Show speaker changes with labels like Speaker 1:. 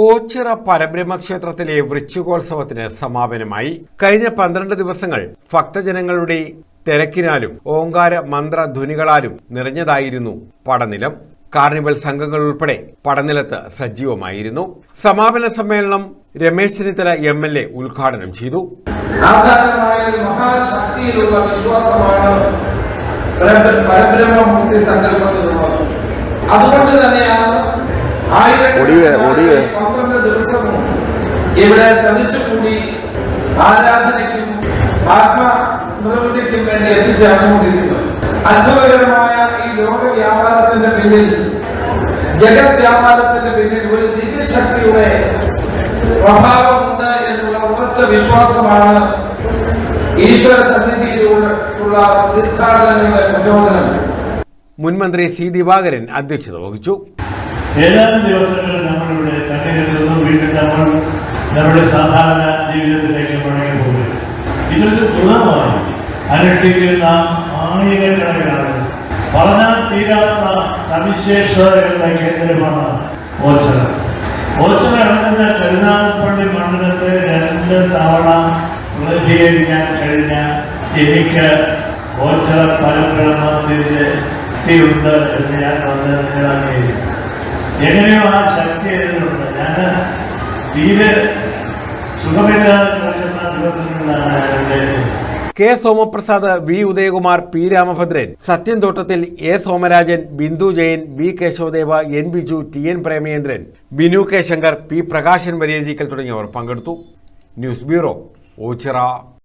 Speaker 1: ഓച്ചിറ പരബ്രഹ്മ ക്ഷേത്രത്തിലെ വൃശ്ചികോത്സവത്തിന് സമാപനമായി കഴിഞ്ഞ പന്ത്രണ്ട് ദിവസങ്ങൾ ഭക്തജനങ്ങളുടെ തിരക്കിനാലും ഓങ്കാര മന്ത്രധ്വനികളാലും നിറഞ്ഞതായിരുന്നു പടനിലം. കാർണിവൽ സംഘങ്ങൾ ഉൾപ്പെടെ പടനിലത്ത് സജീവമായിരുന്നു. സമാപന സമ്മേളനം Ramesh Chennithala M L A ഉദ്ഘാടനം ചെയ്തു.
Speaker 2: മഹാശക്തിയിലുള്ള വിശ്വാസമാണ് പരബ്ര- പരബ്രഹ്മമൂർത്തി സങ്കല്പത്തിലുള്ളത്. അതുകൊണ്ട് തന്നെയാണ്
Speaker 3: ഒടിവ്,
Speaker 2: ഇവിടെ തനിച്ചുകൂടി ആരാധനയ്ക്കും ആത്മ നിർവൃത്തിക്കും വേണ്ടി എത്തിച്ചേർന്നുകൊണ്ടിരിക്കുന്നു. അത്ഭുതകരമായ ഈ ലോക വ്യാപാരത്തിന്റെ പിന്നിൽ ജഗത് വ്യാപാരത്തിന്റെ പിന്നിൽ ഒരു ദിവ്യശക്തിയുടെ പ്രഭാവമുണ്ട് എന്നുള്ള ഉറച്ച വിശ്വാസമാണ് ഈശ്വര സന്നിധിയിലുള്ള തീർത്ഥാടനങ്ങളുടെ പ്രചോദനം.
Speaker 1: മുൻമന്ത്രി സി. ദിവാകരൻ അധ്യക്ഷത വഹിച്ചു.
Speaker 4: ഏതാനും ദിവസങ്ങൾ ജീവിതത്തിലേക്ക് മടങ്ങി പോകുന്നത് ഇതൊരു ഗുണമായി. അനുഷ്ഠിക്കുന്ന ആയിരക്കണക്കിനാണ് പറഞ്ഞാൽ തീരാത്ത സവിശേഷതകളുടെ കേന്ദ്രമാണ് ഓച്ചറ. ഓച്ചറ അടങ്ങുന്ന കരുനാഗപ്പള്ളി മണ്ഡലത്തെ രണ്ട് തവണ പ്രതികരിക്കാൻ കഴിഞ്ഞ എനിക്ക് ഓച്ചറ പരബ്രഹ്മത്തിന്റെ ശക്തിയുണ്ട് എന്ന് ഞാൻ നിരാകരിക്കുന്നു എങ്ങനെയോ ആ ശക്തി എന്നുണ്ട് ഞാൻ തീരെ
Speaker 1: K Somaprasad V Udayakumar P Ramabhadran Sathyan Thottathil A Somarajan Bindu Jayan B Keshavadeva N Biju T N Premendran Binu K Shankar P Prakashan Variyerikkal തുടങ്ങിയവർ പങ്കെടുത്തു. News bureau Ochira.